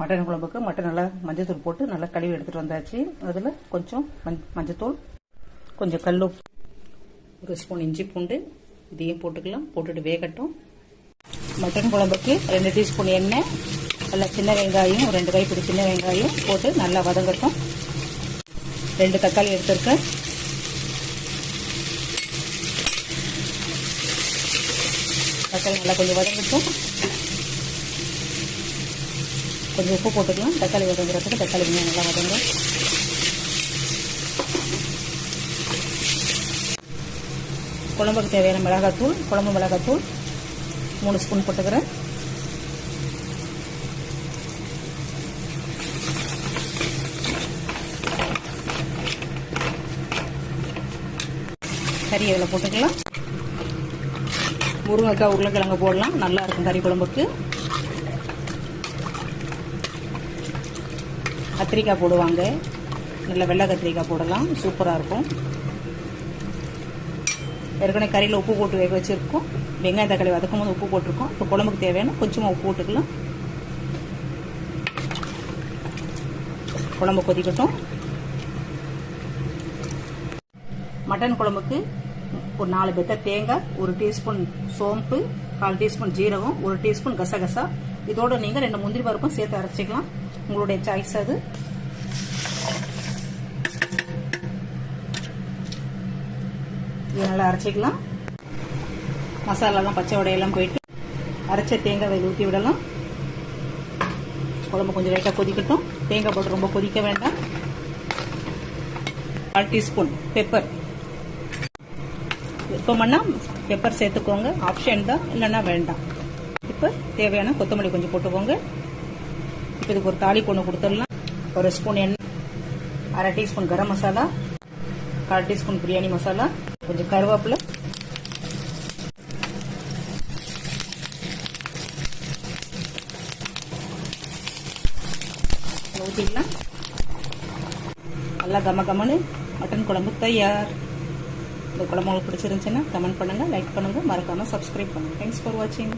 Mutton குழம்புக்கு mutton நல்லா மஞ்சத்தூள் போட்டு நல்லா கழுவி எடுத்துகிட்டு வந்தாச்சு. அதில் கொஞ்சம் மஞ்சத்தூள் கொஞ்சம் கல் ஒரு ஸ்பூன் இஞ்சி பூண்டு இதையும் போட்டுக்கலாம். போட்டுட்டு வேகட்டும். மட்டன் குழம்புக்கு ரெண்டு டீஸ்பூன் எண்ணெய் நல்லா சின்ன வெங்காயம் ஒரு ரெண்டு கைப்பிடி சின்ன வெங்காயம் போட்டு நல்லா வதங்கட்டும். ரெண்டு தக்காளி எடுத்திருக்கேன். தக்காளி நல்லா கொஞ்சம் வதங்கட்டும். கொஞ்சம் உப்பு போட்டுக்கலாம். தக்காளி வதங்குறதுக்கு தக்காளி வெங்காயம் நல்லா வதங்கும். குழம்புக்கு தேவையான மிளகாத்தூள் குழம்பு மிளகாத்தூள் மூணு ஸ்பூன் போட்டுக்கிறேன். கறி அதில் போட்டுக்கலாம். முருங்கைக்காய் உருளைக்கிழங்கு போடலாம். நல்லா இருக்கும் கறி குழம்புக்கு. கத்திரிக்காய் போடுவாங்க. நல்ல வெள்ளை கத்திரிக்காய் போடலாம். சூப்பராக இருக்கும். ஏற்கனவே கறியில் உப்பு போட்டு வேக வச்சுருக்கோம். வெங்காயம் தக்காளி வதக்கும் போது உப்பு போட்டிருக்கோம். இப்போ குழம்புக்கு தேவையான கொஞ்சமாக உப்பு போட்டுக்கலாம். குழம்பு கொதிக்கட்டும். மட்டன் குழம்புக்கு ஒரு நாலு பெத்த தேங்காய் ஒரு டீஸ்பூன் சோம்பு கால் டீஸ்பூன் ஜீரகம் ஒரு டீஸ்பூன் கசகசா. இதோட நீங்கள் ரெண்டு முந்திரி பருப்பும் சேர்த்து அரைச்சிக்கலாம். உங்களுடைய சாய்ஸ் அது. இது நல்லா அரைச்சிக்கலாம். மசாலாலாம் பச்சை வடையெல்லாம் போயிட்டு அரைச்ச தேங்காய் இதில் ஊற்றி விடலாம். குழம்பு கொஞ்சம் லைட்டாக கொதிக்கட்டும். தேங்காய் போட்டு ரொம்ப கொதிக்க வேண்டாம். கால் டீஸ்பூன் பெப்பர் விருப்பம்னா பெப்பர் சேர்த்துக்கோங்க. ஆப்ஷன் தான். இல்லைன்னா வேண்டாம். இப்போ தேவையான கொத்தமல்லி கொஞ்சம் போட்டுக்கோங்க. இதுக்கு ஒரு தாளி ஒன்று கொடுத்துடலாம். ஒரு ஸ்பூன் எண்ணெய் அரை டீஸ்பூன் கரம் மசாலா கால் டீஸ்பூன் பிரியாணி மசாலா கொஞ்சம் கருவேப்பிலை. ஊற்றிக்கலாம் நல்லா கம கமனு மட்டன் குழம்பு தயார். இந்த குழம்பு உங்களுக்கு பிடிச்சிருந்துச்சுன்னா கமெண்ட் பண்ணுங்கள் லைக் பண்ணுங்கள் மறக்காமல் சப்ஸ்கிரைப் பண்ணுங்கள் தேங்க்ஸ் ஃபார் வாட்சிங்